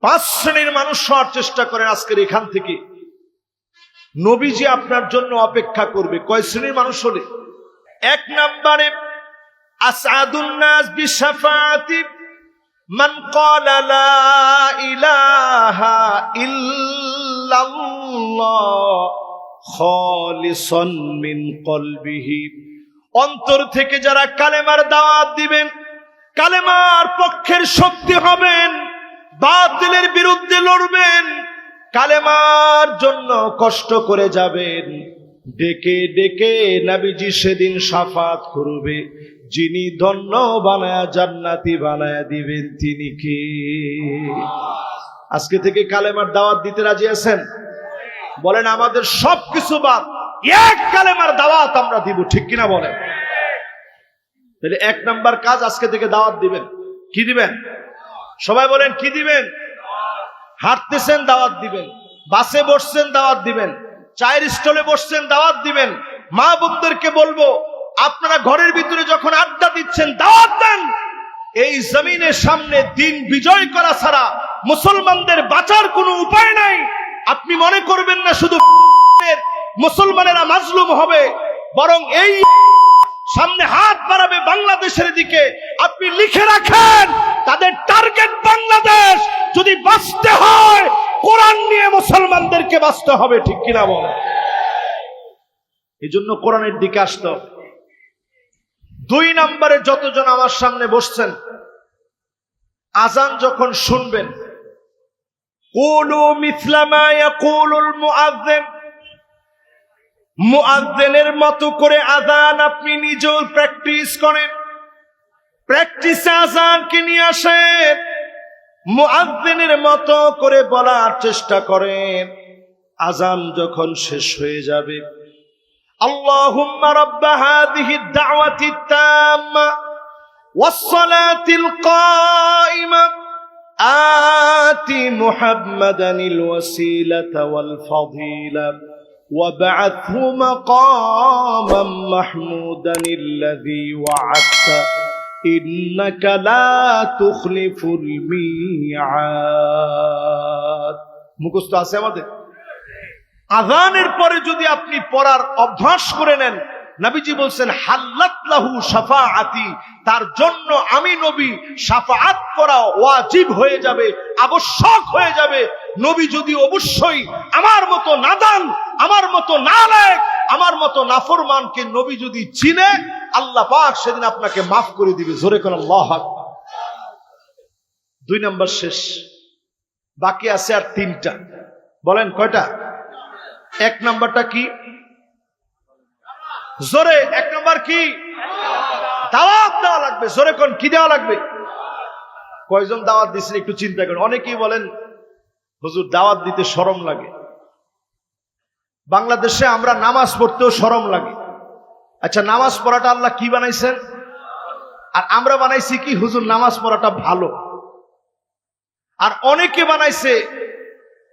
পাঁচ শ্রেণির মানুষ হওয়ার চেষ্টা করেন আজকের এখান থেকে। নবীজি আপনার জন্য অপেক্ষা করবে। কয় শ্রেণির মানুষ হলে? এক নম্বরে আসাদুন্নাস বিশাফাতি মান ক্বালা ইলাহা ইল্লাল্লাহ খালিসান মিন অন্তর থেকে যারা কালেমার দাওয়াত দিবেন, কালেমার পক্ষের শক্তি হবেন। বাতিলের বিরুদ্ধে লড়বেন, কালেমার জন্য কষ্ট করে যাবেন। ডেকে ডেকে নাবিজি সেদিন সাফাত করবে। যিনি ধন্য বানায়া জান্নাতি বানায়া দিবেন, তিনি কে? আজকে থেকে কালেমার দাওয়াত দিতে রাজি আছেন? বলেন, আমাদের সব কিছু বাদ। এক কালেমার দাওয়াত আমরা দিব, ঠিক কিনা বলেন? তাহলে এক নাম্বার কাজ আজকে থেকে দাওয়াত দিবেন। কি দিবেন? সবাই বলেন, কি দিবেন? হাঁটতেছেন, দাওয়াত দিবেন। বাসে বসছেন, দাওয়াত দিবেন। চায়ের স্টলে বসছেন, দাওয়াত দিবেন। মা বোনদেরকে বলব, আপনারা ঘরের ভিতরে যখন আড্ডা দিচ্ছেন, দাওয়াত দেন। এই জমিনের সামনে দিন বিজয় করা ছাড়া মুসলমানদের বাঁচার কোনো উপায় নাই। আপনি মনে করবেন না শুধু মুসলমানেরা মাজলুম হবে, বরং এই সামনে হাত বাড়াবে বাংলাদেশের দিকে। আপনি লিখে রাখেন। তাদের টার্গেট বাংলাদেশ যদি বাঁচতে হয়, কোরআন নিয়ে মুসলমানদেরকে বাঁচতে হবে, ঠিক কিনা বলে? এই জন্য কোরআনের দিকে আসতে দুই নম্বরে যতজন আমার সামনে বসছেন, আজান যখন শুনবেন মুআজ্জিনের মতো করে আজান আপনি নিজেও প্র্যাকটিস করেন। প্র্যাকটিসে আজানকে নিয়ে আসেন মুআজ্জিনের মতো করে বলার চেষ্টা করেন আজান যখন শেষ হয়ে যাবে اللهم رب هذه الدعوة التامة والصلاة القائمة آت محمدا الوسيلة والفضيلة وبعثه مقاما محمودا الذي وعدت إنك لا تخلف الميعاد মুখস্থ আছে আমাদের আজানের পরে যদি আপনি পড়ার অভ্যাস করে নেন নবীজি বলছেন হাল্লাত লাহু সাফাআতি তার জন্য আমি নবী সাফাআত করা ওয়াজিব হয়ে যাবে আবশ্যক হয়ে যাবে নবী যদি অবশ্যই আমার মতো নাদান আমার মতো নালায়েক আমার মতো নাফরমানকে নবী যদি চিনে, আল্লাহ পাক সেদিন আপনাকে মাফ করে দিবে। জোরে কোন আল্লাহ দুই নম্বর শেষ। বাকি আছে আর তিনটা। বলেন কয়টা? এক নাম্বারটা কি? জোরে। এক নাম্বার কি? দাওয়াত দেওয়া লাগবে। জোরে কোন, কি দেওয়া লাগবে? কয়জন দাওয়াত দিচ্ছেন একটু চিন্তা করেন। অনেকেই বলেন, হুজুর, দাওয়াত দিতে শরম লাগে। বাংলাদেশে আমরা নামাজ পড়তেও শরম লাগে। আচ্ছা নামাজ পড়াটা আল্লাহ কি বানাইছেন? আর আমরা বানাইছি কি? হুজুর, নামাজ পড়াটা ভালো। আর অনেকে বানাইছে,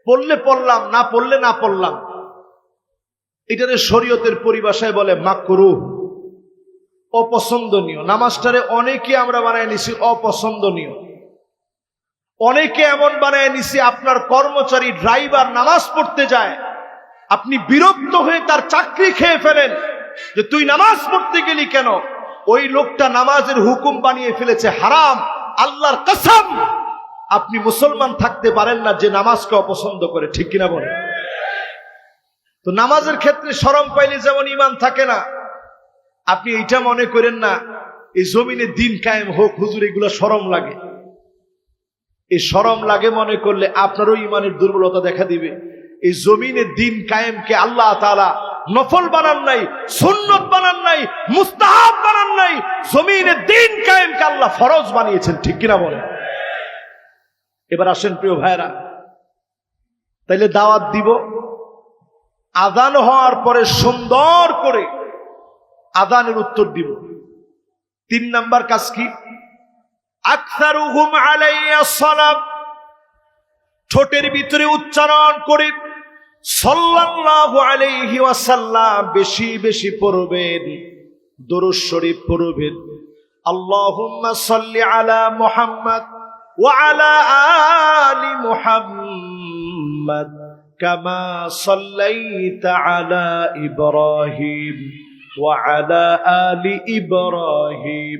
পড়লে পড়লাম, না পড়লে না পড়লাম। এটারে শরীয়তের পরিভাষায় বলে মাকরু। অপছন্দনীয়। নামাজটারে অনেকে আমরা বানায় নিছি অপছন্দনীয়। অনেকে এমন বানায় নিছি, আপনার কর্মচারী, ড্রাইভার নামাজ পড়তে যায় আপনি বিরক্ত হয়ে তার চাকরি খেয়ে ফেলেন যে তুই নামাজ পড়তে গেলি কেন? ওই লোকটা নামাজের হুকুম বানিয়ে ফেলেছে, হারাম, আল্লাহর কসম। আপনি মুসলমান থাকতে পারেন না যে নামাজকে অপছন্দ করে, ঠিক কিনা বলেন? তো নামাজের ক্ষেত্রে সরম পাইলে যেমন ইমান থাকে না, আপনি এইটা মনে করেন না, এই জমিনে দিন কায়েম হোক, হুজুর, এগুলো সরম লাগে। এই সরম লাগে মনে করলে আপনারও ইমানের দুর্বলতা দেখা দিবে। এই জমিনে দিন কায়েমকে আল্লাহ তালা নফল বানান নাই, সুন্নত বানান নাই, মুস্তাহাব বানান নাই, জমিনে দিন কায়েমকে আল্লাহ ফরজ বানিয়েছেন, ঠিক কিনা বলে এবার আসেন প্রিয় ভাইরা তাইলে দাওয়াত দিব, আদান হওয়ার পরে সুন্দর করে আদানের উত্তর দিব। তিন নাম্বার কাজ কি? আলাইয়া সালাম, ঠোঁটের ভিতরে উচ্চারণ করে। সাল্লাল্লাহু আলাইহি ওয়াসাল্লাম বেশি বেশি পড়বেন, দরুদ শরীফ পড়বেন। আল্লাহুম্মা সাল্লি আলা মুহাম্মদ ওয়া আলা আলি মুহাম্মদ কামা সাল্লাইতা আলা ইব্রাহিম ওয়া আলা আলি ইব্রাহিম।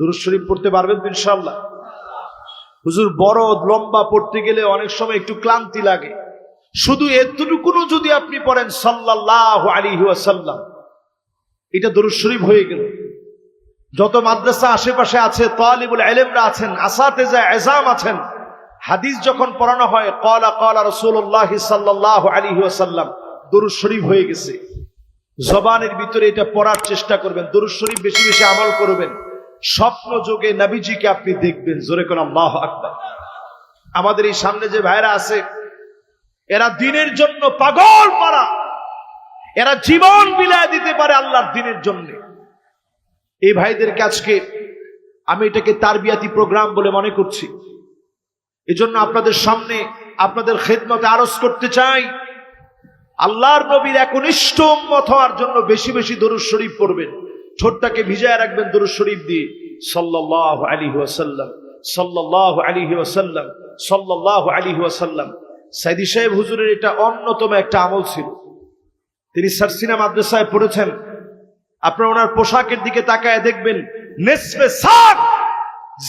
দুরূদ শরীফ পড়তে পারবেন তো ইনশাআল্লাহ। হুজুর, বড় লম্বা পড়তে গেলে অনেক সময় একটু ক্লান্তি লাগে। শুধু এতটুকুনো যদি আপনি পড়েন সাল্লাল্লাহু আলাইহি ওয়াসাল্লাম, এটা দরুদ শরীফ হয়ে গেল। যত মাদ্রাসা আশেপাশে আছে, তালিবুল ইলমরা আছেন, আসাতেজা এজাম আছেন, হাদিস যখন পড়ানো হয় কলা কলা রাসূলুল্লাহ সাল্লাল্লাহু আলাইহি ওয়াসাল্লাম, দরুদ শরীফ হয়ে গেছে। জবানের ভিতরে এটা পড়ার চেষ্টা করবেন, দরুদ শরীফ বেশি বেশি আমল করবেন। স্বপ্ন যোগে নবীজিকে আপনি দেখবেন, জোরে কোন আল্লাহ আকবার। আমাদের এই সামনে যে ভাইরা আছে, এরা দিনের জন্য পাগল পারা এরা জীবন বিলায় দিতে পারে আল্লাহর দিনের জন্য। এই ভাইদেরকে আজকে আমি এটাকে তারবিয়াতি প্রোগ্রাম বলে মনে করছি। এজন্য আপনাদের সামনে, আপনাদের খেদমতে আরজ করতে চাই, আল্লাহর নবীর একনিষ্ঠ উম্মত হওয়ার জন্য বেশি বেশি দরুদ শরীফ পড়বেন। ঠোঁটটাকে ভিজায় রাখবেন দরুদ শরীফ দিয়ে। সাল্লাহ আলী ওয়াসাল্লাম সাল্লাহ আলী ওয়াসাল্লাম সাল্লাহ আলী ওয়াসাল্লাম। সাইদি সাহেব হুজুরের এটা অন্যতম একটা আমল ছিল। তিনি সারসিনা মাদ্রাসায় পড়েছেন। আপনার ওনার পোশাকের দিকে তাকায় দেখবেন, নেসবে সাক!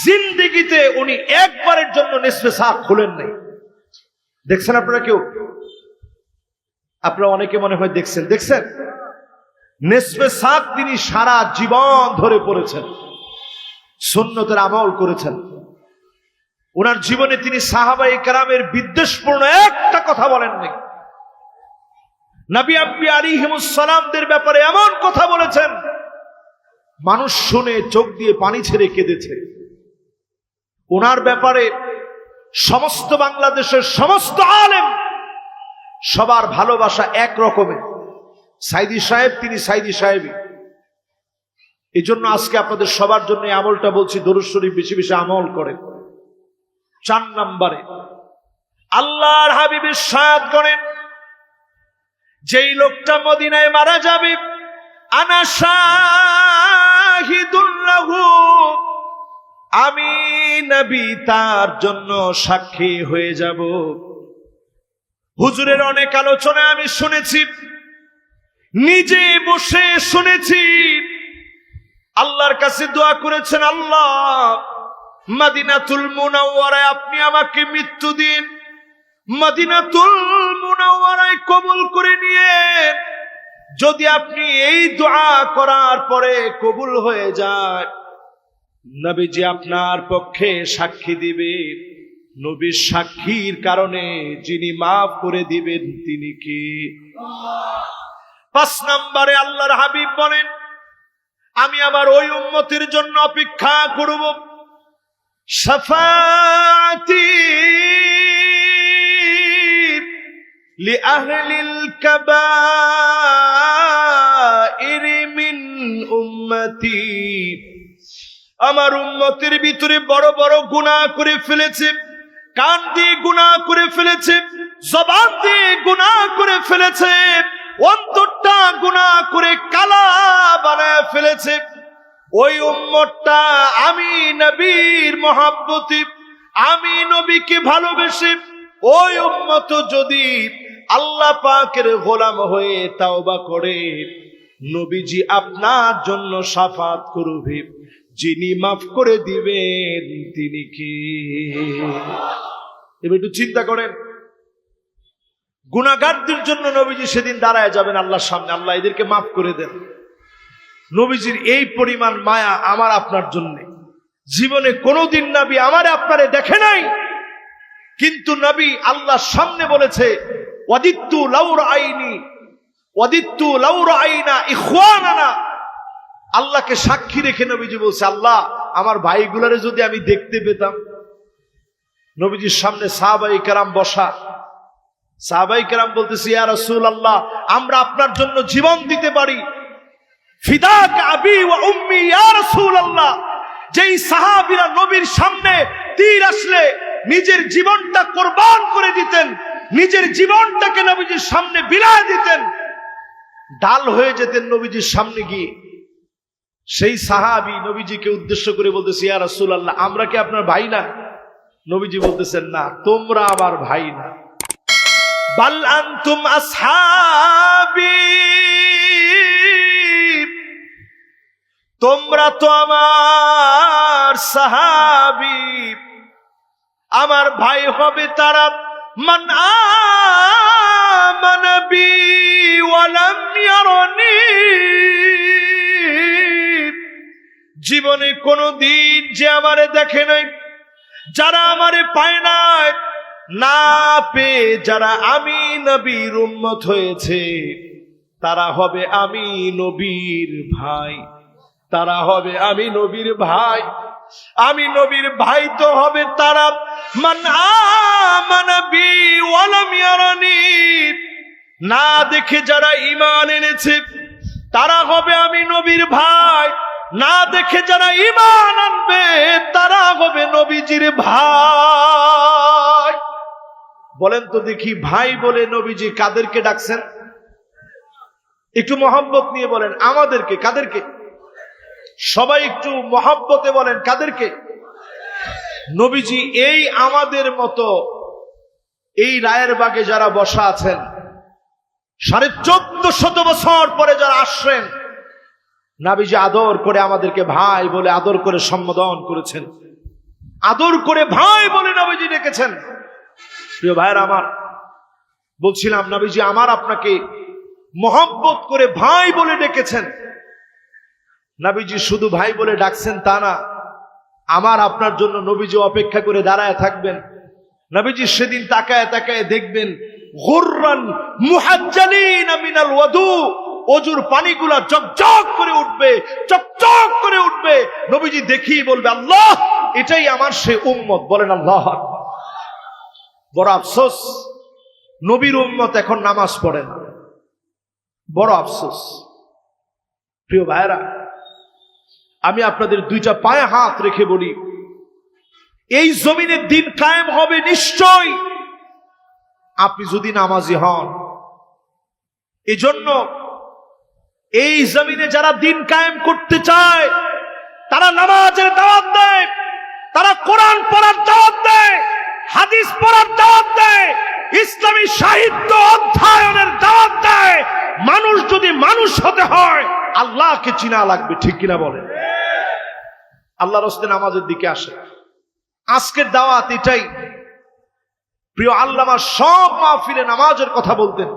জিন্দিগিতে উনি একবারের জন্য নেসবে সাক খুলেন নাই। দেখছেন আপনারা কেউ? আপনারা অনেকে মনে হয় দেখছেন। দেখছেন? নেসফে সাক তিনি সারা জীবন ধরে পড়েছেন। সুন্নতের আমল করেছেন। ওনার জীবনে তিনি সাহাবাই কারামের বিদ্বেষপূর্ণ একটা কথা বলেননি নবী আব্বি আলিহিমুসালামদের ব্যাপারে এমন কথা বলেছেন, মানুষ শুনে চোখ দিয়ে পানি ছেড়ে কেঁদেছে। ওনার ব্যাপারে সমস্ত বাংলাদেশের সমস্ত আলেম সবার ভালোবাসা এক রকমের সাইদি সাহেব, তিনি সাইদি সাহেবই। এই জন্য আজকে আপনাদের সবার জন্য আমলটা বলছি, দরুদ শরীফ বেশি বেশি আমল করেন। চার নম্বরে, আল্লাহর হাবিবের সায়াত করেন, যেই লোকটা মদিনায় মারা যাবে আমি নবী তার জন্য সাক্ষী হয়ে যাব। হুজুরের অনেক আলোচনা আমি শুনেছি। নিজে বসে শুনেছি। আল্লাহর কাছে দোয়া করেছেন, আল্লাহ, মাদিনাতুল মুনাওয়ারায় আপনি আমাকে মৃত্যু দিন। মাদিনাতুল মুনাওয়ারায় কবুল করে নিয়ে যদি আপনি এই দোয়া করার পরে কবুল হয়ে যায় নবীজি আপনার পক্ষে সাক্ষী দিবে নবীর সাক্ষীর কারণে যিনি মাফ করে দিবেন, তিনি কি? পাঁচ নম্বরে আল্লাহর হাবিব বলেন আমি আবার ওই উন্মতির জন্য অপেক্ষা করব সাফাতি لأهل الكبائر من أمتي আমার উম্মতের ভিতরে বড় বড় গুণা করে ফেলেছে কান দিয়ে গুণা করে ফেলেছে জবান দিয়ে গুণা করে ফেলেছে অন্তরটা গুণা করে কালা বানায় ফেলেছে। ওই উম্মতটা আমি নবীর মহাব্বতী, আমি নবীকে ভালোবেসে, ওই উম্মত যদি আল্লাহ পাকের গোলাম হয়ে তাওবা করে, নবীজি আপনার জন্য সাফাত করবে। যিনি মাফ করে দিবেন, তিনি কি? এবার একটু চিন্তা করেন। গুণাগারদের জন্য নবীজি সেদিন দাঁড়ায় যাবেন আল্লাহর সামনে। আল্লাহ এদেরকে মাফ করে দেন। নবীজির এই পরিমাণ মায়া আমার আপনার জন্য। জীবনে কোনোদিন নবী আমার আপনারে দেখে নাই। কিন্তু নবী আল্লাহর সামনে বলেছে, ওয়াদিত্তু লাউর আইনি ওয়াদিত্তু লাউর আইনা ইখওয়ানানা। আল্লাহকে সাক্ষী রেখে নবীজি বলছে, আল্লাহ, আমার ভাইগুলারে যদি আমি দেখতে পেতাম। নবীজির সামনে সাহাবাই কেরাম বসা। সাহাবাই কেরাম বলতেছি, ইয়া রাসূল আল্লাহ আমরা আপনার জন্য জীবন দিতে পারি। ফিদাক আবি ওয়া উম্মি, ইয়া রাসূল আল্লাহ যেই সাহাবীরা নবীর সামনে তীর আসলে, নিজের জীবনটা কোরবান করে দিতেন, নিজের জীবনটাকে নবীজির সামনে বিলায় দিতেন। ডাল হয়ে যেতেন নবীজির সামনে গিয়ে। সেই সাহাবি নবীজিকে উদ্দেশ্য করে বলতেছি, ইয়া রাসূলুল্লাহ, আমরা কি আপনার ভাই না? নবীজি বলতেছেন, না, তোমরা আমার ভাই না। বাল আনতুম আসহাবি। তোমরা তো আমার সাহাবি। আমার ভাই হবে তারা মান আমানা বি ওয়ালাম জীবনে কোনো দিন যে আমারে দেখে নাই, যারা আমারে পায় নাই না পেয়ে যারা আমি নবীর উম্মত হয়েছে, তারা হবে আমি নবীর ভাই। তারা হবে আমি নবীর ভাই। আমি নবীর ভাই তো হবে তারা। না দেখে যারা ঈমান এনেছে, তারা হবে আমি নবীর ভাই। না দেখে যারা ঈমান আনবে, তারা হবে নবীজির ভাই। বলেন তো দেখি, ভাই বলে নবীজি কাদেরকে ডাকছেন? একটু মহব্বত নিয়ে বলেন, আমাদেরকে, কাদেরকে? সবাই একটু মহাব্বতে বলেন, কাদেরকে? নবীজি, এই আমাদের মতো এই রায়ের বাগে যারা বসা আছেন, সাড়ে চোদ্দ শত বছর পরে যারা আসছেন, নাবিজি আদর করে আমাদেরকে ভাই বলে আদর করে সম্বোধন করেছেন। আদর করে ভাই বলে নবীজি ডেকেছেন। প্রিয় ভাইয়ের আমার, বলছিলাম নবীজি, আমার আপনাকে মহব্বত করে ভাই বলে ডেকেছেন। নবীজি শুধু ভাই বলে ডাকছেন তা না, আমার আপনার জন্য নবীজি অপেক্ষা করে দাঁড়ায় থাকবেন। নবীজি সেদিন তাকায় তাকায় দেখবেন মুহাজ্জালিন অজুর পানিগুলা জকজক করে উঠবে, চকচক করে উঠবে। নবীজি দেখি বলবে, আল্লাহ, এটাই আমার সে উম্মত। বলেন আল্লাহ আকবার। বড় আফসোস, নবীর উম্মত এখন নামাজ পড়ে না। বড় আফসোস। প্রিয় ভাইরা আমি আপনাদের দুইটা পায়ে হাত রেখে বলি, এই জমিনে দিন কায়েম হবে নিশ্চয়। আপনি যদি নামাজি হন, এজন্য এই জমিনে যারা দিন কায়েম করতে চায়, তারা নামাজের দাওয়াত দেয়, তারা কোরআন পড়ার দাওয়াত দেয়। হাদিস পড়ার দাওয়াত দেয়, ইসলামী সাহিত্য অধ্যয়নের দাওয়াত দেয়। মানুষ যদি মানুষ হতে হয়, আল্লাহকে চিনা লাগবে, ঠিক কিনা বলেন? আল্লাহ রস্তে নামাজের দিকে আসে। আজকের দাওয়াত এটাই। প্রিয় আল্লামা সব মাহফিলে নামাজের কথা বলতেন,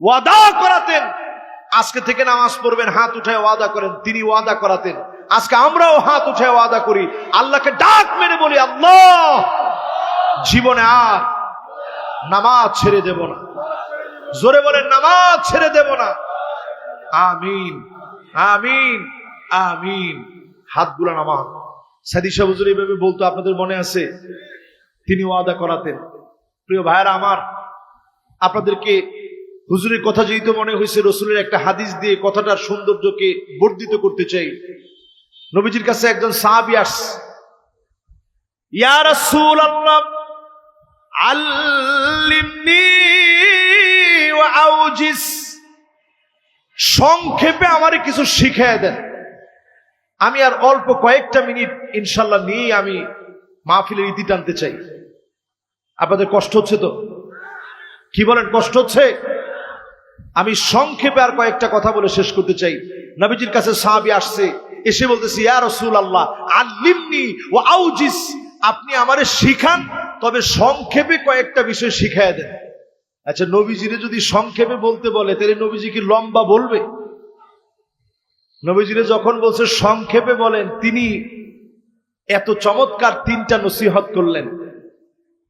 ওয়াদা করাতেন। আজকে থেকে নামাজ পড়বেন, হাত উঠায় ওয়াদা করেন, তিনি ওয়াদা করাতেন। আজকে আমরাও হাত উঠায় ওয়াদা করি। আল্লাহকে ডাক মেরে বলি, আল্লাহ! জীবনে আর নামাজ ছেড়ে দেব না। জোরে বলেন, নামাজ ছেড়ে দেব না। আমিন আমিন আমিন। হাতগুলো নামাজ সাদিশা হুজুর এইভাবে বলতো, আপনাদের মনে আছে? তিনি ওয়াদা করাতেন। প্রিয় ভাইয়েরা আমার, আপনাদেরকে হুজুরের কথা যেহেতু মনে হয়েছে, রসুলের একটা হাদিস দিয়ে কথাটার সৌন্দর্যকে বর্ধিত করতে চাই। নবীজির কাছে একজন সাহাবি আস ইয়া রাসূলুল্লাহ আল্লিমনি আউজিস। সংক্ষেপে আমারে কিছু শিখিয়ে দেন। আমি আর অল্প কয়েকটা মিনিট ইনশাল্লাহ নিয়ে আমি মাহফিলের ইতি টানতে চাই। আপনাদের কষ্ট হচ্ছে তো? কি বলেন, কষ্ট হচ্ছে? আমি সংক্ষেপে আর কয়েকটা কথা বলে শেষ করতে চাই। নবীজির কাছে সাহাবি আসছে, এসে বলতেছি, ইয়া রসুল আল্লাহ আল্লিমনি ও আউজিস। আপনি আমারে শিখান, তবে সংক্ষেপে কয়েকটা বিষয় শিখাই দেন। আচ্ছা নবীজিরে যদি সংক্ষেপে বলতে বলে, তাহলে নবীজি কি লম্বা বলবে? নবীজিরে যখন বলছে সংক্ষেপে বলেন, তিনি এত চমৎকার তিনটা নসিহত করলেন।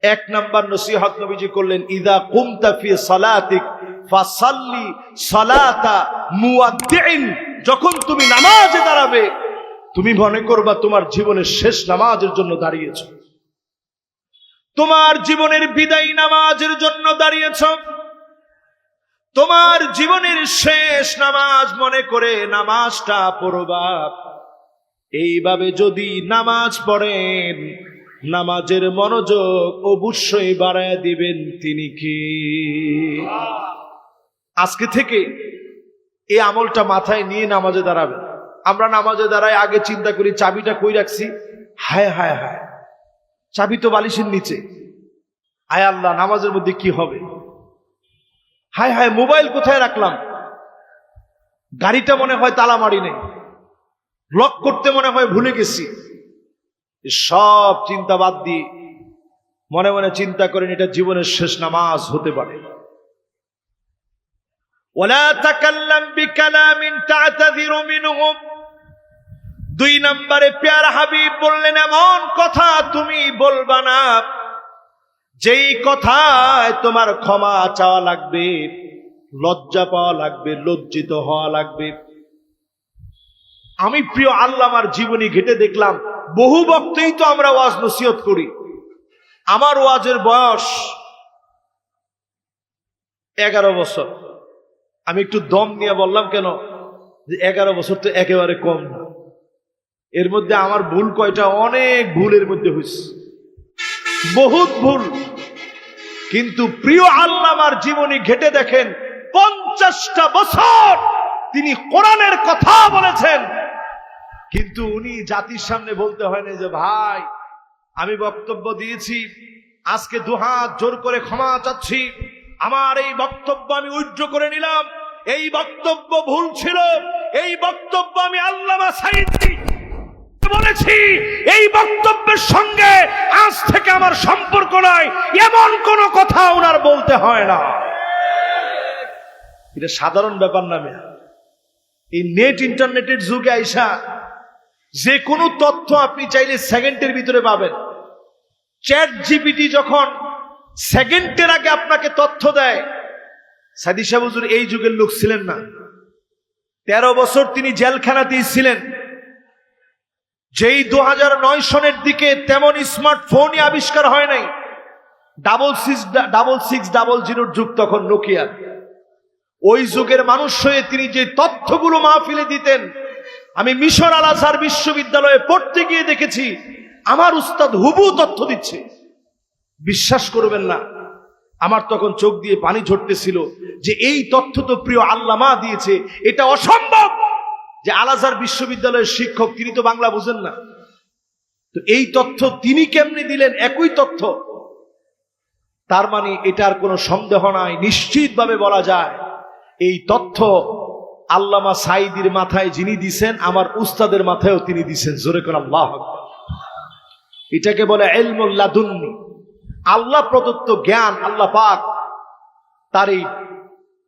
এক নাম্বার নসিহত নবীজি করলেন, ইদা কুমতা ফি সালাতিক ফাসাল্লি যখন তুমি নামাজে দাঁড়াবে তুমি মনে করবা তোমার জীবনের শেষ নামাজের জন্য দাঁড়িয়েছ। তোমার জীবনের বিদায়ী নামাজের জন্য দাঁড়িয়েছ। তোমার জীবনের শেষ নামাজ মনে করে নামাজটা পড়বা। এইভাবে যদি নামাজ পড়েন, নামাজের মনোযোগ অবশ্যই বাড়ায় দিবেন তিনি কি? আজকে থেকে এই আমলটা মাথায় নিয়ে নামাজে দাঁড়াবেন। আমরা নামাজে দাঁড়ায় আগে চিন্তা করি, চাবিটা কই রাখছি? হায় হায় হায়। চাবি তো বালিশের নিচে। আয় আল্লাহ, নামাজের মধ্যে কি হবে? হায় হায়, মোবাইল কোথায় রাখলাম? গাড়িটা মনে হয় তালা মারি নেই। লক করতে মনে হয় ভুলে গেছি। সব চিন্তা বাদ দিয়ে মনে মনে চিন্তা করেন, এটা জীবনের শেষ নামাজ হতে পারে। ওলা তাকাল্লাম বিকালামিন তাআতাযিরু মিনহুম। দুই নম্বরে পেয়ার হাবিব বললেন, এমন কথা তুমি বলবা না। যেই কথায় তোমার ক্ষমা চাওয়া লাগবে, লজ্জা পাওয়া লাগবে, লজ্জিত হওয়া লাগবে। আমি প্রিয় আল্লাহ আমার জীবনী ঘেটে দেখলাম, বহু বক্তেই তো আমরা ওয়াজ নসিহত করি। আমার ওয়াজের বয়স এগারো বছর। আমি একটু দম নিয়ে বললাম কেন? যে এগারো বছর তো একেবারে কম না। এর মধ্যে আমার ভুল কয়টা? অনেক ভুলের মধ্যে হয়েছে। বহুত ভুল। কিন্তু প্রিয় আল্লাহ আমার জীবনী ঘেটে দেখেন, পঞ্চাশটা বছর তিনি কোরআনের কথা বলেছেন। কিন্তু উনি জাতির সামনে বলতে হয় না যে, ভাই, আমি বক্তব্য দিয়েছি, আজকে দুহাত জোর করে ক্ষমা চাচ্ছি, আমার এই বক্তব্য আমি উজ্জ করে নিলাম, এই বক্তব্য ভুল ছিল, এই বক্তব্য আমি আল্লামা সাইদি বলেছি, এই বক্তব্যের সঙ্গে আজ থেকে আমার সম্পর্ক নাই, এমন কোন কথা ওনার বলতে হয় না। এটা সাধারণ ব্যাপার নামে এই নেট ইন্টারনেটের যুগে আইসা যে কোনো তথ্য আপনি চাইলে সেকেন্ডের ভিতরে পাবেন। চ্যাট জিপিটি যখন সেকেন্ডের আগে আপনাকে তথ্য দেয় সাদি সাহেব হুজুর এই যুগের লোক ছিলেন না। তেরো বছর তিনি জেলখানাতেই ছিলেন। যেই দু সনের দিকে তেমন স্মার্টফোনই আবিষ্কার হয় নাই। Double six double six, double জিরোর যুগ তখন নোকিয়ার ওই যুগের মানুষ হয়ে তিনি যে তথ্যগুলো মাহফিলে দিতেন, আমি মিশর আল আজহার বিশ্ববিদ্যালয়ে পড়তে গিয়ে দেখেছি, আমার উস্তাদ হুবু তথ্য দিচ্ছে। বিশ্বাস করবেন না, আমার তখন চোখ দিয়ে পানি ঝরতেছিল যে এই তথ্য তো প্রিয় আল্লামা দিয়েছে, এটা অসম্ভব! যে আলাজার বিশ্ববিদ্যালয়ের শিক্ষক, তিনি তো বাংলা বুঝেন না। তো এই তথ্য তিনি কেমনি দিলেন? একই তথ্য। তার মানে এটার কোনো সন্দেহ নাই। নিশ্চিতভাবে বলা যায়, এই তথ্য আল্লামা সাইদির মাথায় যিনি দিছেন, আমার উস্তাদের মাথায়ও তিনি দিছেন। জোরে করে আল্লাহ এটাকে বলে এলমুল্লাদুন্নি আল্লাহ প্রদত্ত জ্ঞান, আল্লাহ পাক তার এই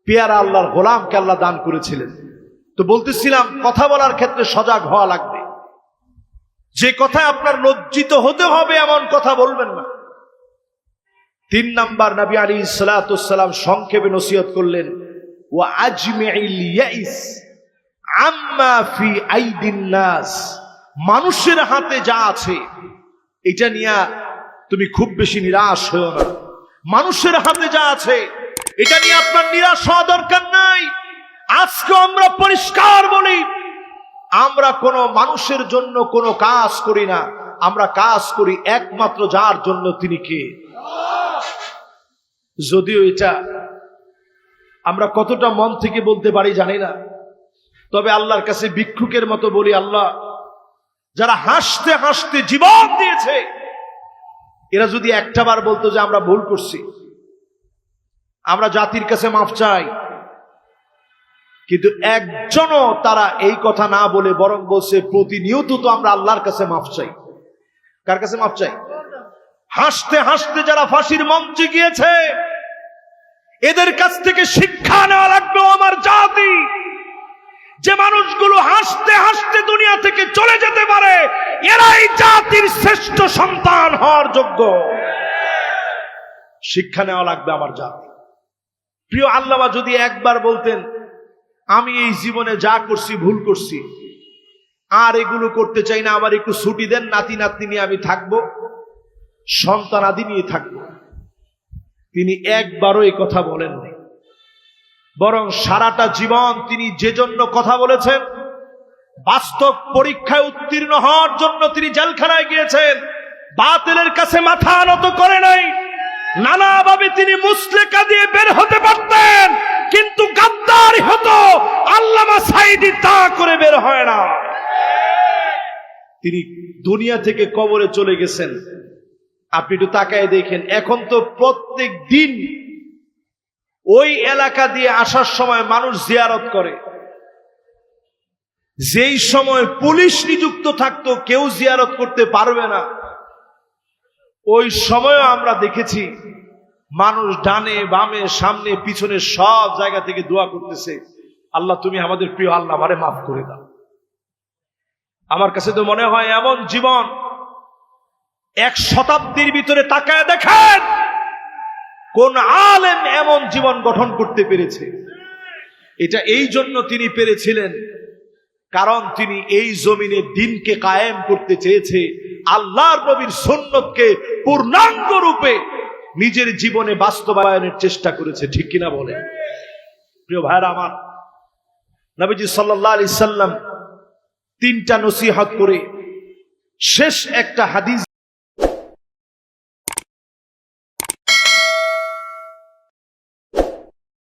পেয়ারা আল্লাহর গোলামকে আল্লাহ দান করেছিলেন। তো বলতেছিলাম, কথা বলার ক্ষেত্রে সজাগ হওয়া লাগবে। যে কথায় আপনার লজ্জিত হতে হবে এমন কথা বলবেন না। তিন নাম্বার নবী আলী সালাতাম সংক্ষেপে নসিহত করলেন ও নাস। মানুষের হাতে যা আছে, এটা নিয়ে তুমি খুব বেশি নিরাশ হও না। মানুষের হাতে যা আছে, এটা নিয়ে আপনার নিরাশ হওয়া দরকার নাই। আজকে আমরা পরিষ্কার বলি, আমরা কোনো মানুষের জন্য কোনো কাজ করি না, আমরা কাজ করি একমাত্র যার জন্য তিনি কে। যদিও এটা আমরা কতটা মন থেকে বলতে পারি জানি না, তবে আল্লাহর কাছে ভিক্ষুকের মতো বলি, আল্লাহ, যারা হাসতে হাসতে জীবন দিয়েছে, এরা যদি একটা বার বলতো যে আমরা ভুল করছি, আমরা জাতির কাছে মাফ চাই কিন্তু একজনও তারা এই কথা না বলে বরং বলছে, প্রতিনিয়ত তো আমরা আল্লাহর কাছে মাফ চাই। কার কাছে মাফ চাই? হাসতে হাসতে যারা ফাঁসির মঞ্চে গিয়েছে, এদের কাছ থেকে শিক্ষা নেওয়া লাগবে আমার জাতি। যে মানুষগুলো হাসতে হাসতে দুনিয়া থেকে চলে যেতে পারে, এরাই জাতির শ্রেষ্ঠ সন্তান হওয়ার যোগ্য। শিক্ষা নেওয়া লাগবে আমার জাতি। প্রিয় আল্লামা যদি একবার বলতেন আমি এই জীবনে যা করছি, ভুল করছি, আর এগুলো করতে চাই না, আমার একটু ছুটি দেন, নাতি নাতনি নিয়ে আমি থাকব, সন্তান আদি নিয়ে থাকব। তিনি একবারও এই কথা বলেননি বরং সারাটা জীবন তিনি যে জন্য কথা বলেছেন, বাস্তব পরীক্ষায় উত্তীর্ণ হওয়ার জন্য তিনি জেলখানায় গিয়েছেন, বাতিলের কাছে মাথা নত করে নাই। নানাভাবে তিনি মুসলেকা দিয়ে বের হতে পারতেন। কিন্তু গাদ্দার হতো। আল্লামা সাইদি তা করে বের হয় না। তিনি দুনিয়া থেকে কবরে চলে গেছেন। আপনি একটু তাকায় দেখেন, এখন তো প্রত্যেক দিন ওই এলাকা দিয়ে আসার সময় মানুষ জিয়ারত করে। যেই সময় পুলিশ নিযুক্ত থাকতো, কেউ জিয়ারত করতে পারবে না। ওই সময়ও আমরা দেখেছি মানুষ ডানে, বামে, সামনে, পিছনে সব জায়গা থেকে দোয়া করতেছে, আল্লাহ, তুমি আমাদের প্রিয় আল্লাহ, আমারে মাফ করে দাও। আমার কাছে তো মনে হয় এমন জীবন, এক শতাব্দীর ভিতরে তাকায় দেখেন, কোন আলেম এমন জীবন গঠন করতে পেরেছে। এটা এই জন্য তিনি পেরেছিলেন, কারণ তিনি এই জমিনে দিনকে কায়েম করতে চেয়েছে, আল্লাহর নবীর সন্ন্যতকে পূর্ণাঙ্গ রূপে নিজের জীবনে বাস্তবায়নের চেষ্টা করেছে, ঠিক কিনা বলে প্রিয় ভাইরা আমার, নবীজি সাল্লাহ আলি সাল্লাম তিনটা নসিহত করে শেষ একটা হাদিস